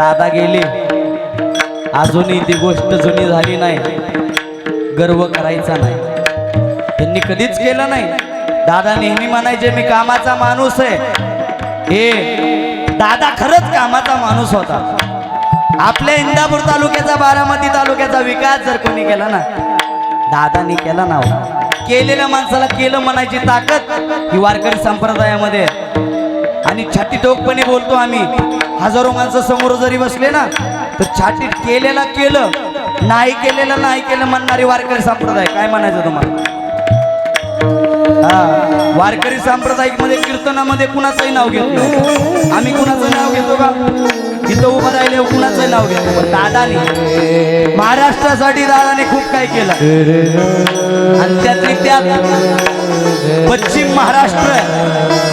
दादा गेले. अजूनही ती गोष्ट जुनी झाली नाही. गर्व करायचा नाही. त्यांनी कधीच केलं नाही. दादा नेहमी म्हणायचे मी कामाचा माणूस आहे. हे दादा खरंच कामाचा माणूस होता. आपल्या इंदापूर तालुक्याचा बारामती तालुक्याचा विकास जर कोणी केला ना दादानी केला ना हो. केलेल्या माणसाला केलं म्हणायची ताकद ही वारकरी संप्रदायामध्ये आहे. आणि छाती टोकपणे बोलतो आम्ही. हजारो माणसं समोर जरी बसले ना तर छाती केलेला केलं नाही केलेलं नाही केलं म्हणणारी वारकरी संप्रदाय. काय म्हणायचं तुम्हाला? हा वारकरी सांप्रदायिकमध्ये कीर्तनामध्ये कुणाचंही नाव घेत नाही. आम्ही कुणाचं नाव घेतो का? इथं उभं राहिले कुणाचं नाव घेतो पण दादानी महाराष्ट्रासाठी दादाने खूप काय केलं. आणि त्यातली त्यात पश्चिम महाराष्ट्र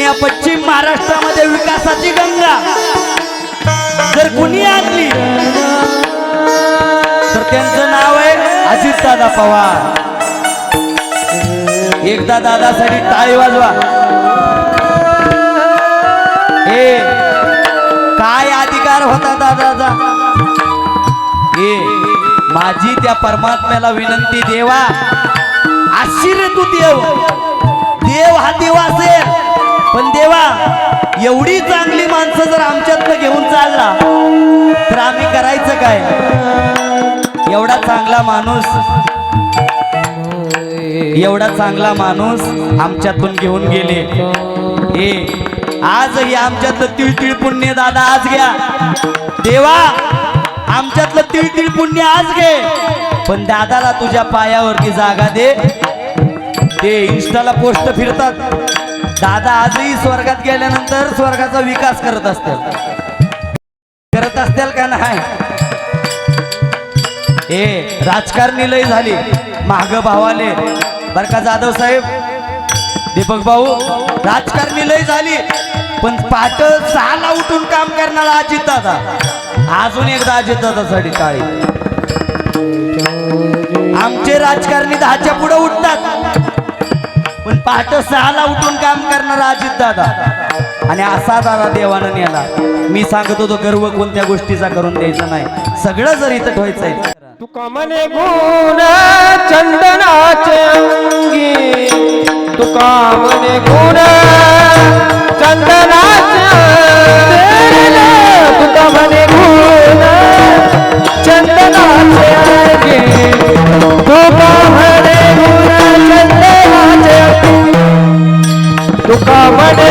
आणि या पश्चिम महाराष्ट्रामध्ये विकासाची गंगा. जर कुणी आणली तर त्यांचं नाव आहे अजितदादा पवार. एकदा दादासाठी टाळी वाजवा. हे काय अधिकार होता दादाचा? हे माझी त्या परमात्म्याला विनंती देवा. आश्चर्य तू देव देव. एवढी चांगली माणसं जर आमच्यातनं घेऊन चालला तर आम्ही करायचं काय? एवढा चांगला माणूस एवढा चांगला माणूस आमच्यातून घेऊन गेले. हे आजही आमच्यातलं तिळतिळ पुण्य दादा आज घ्या. देवा आमच्यातलं तिळतिळ पुण्य आज घे. पण दादाला तुझ्या पायावरती जागा दे. ते इन्स्टाला पोस्ट फिरतात. दादा आजही स्वर्गात गेल्यानंतर स्वर्गाचा विकास करत असतील. करत असतील का नाही? ए राजकारणी लय झाली. माग भावाले. बर का जाधव साहेब? दीपक भाऊ राजकारणी लय झाली. पण पाट सहाला उठून काम करणारा अजित दादा. अजून एकदा अजित दादासाठी टाळी. आमचे राजकारणी दहाच्या पुढे उठतात. पण पहाट सहाला उठून काम करणारा अजित दादा. आणि असा दादा देवानं नेला. मी सांगत होतो गर्व कोणत्या गोष्टीचा करून द्यायचा नाही. सगळं जर इथं ठेवायचंय तुका मने गुण चंदनाचे अंगी. तुका मने गुण चंदना துக்காமடே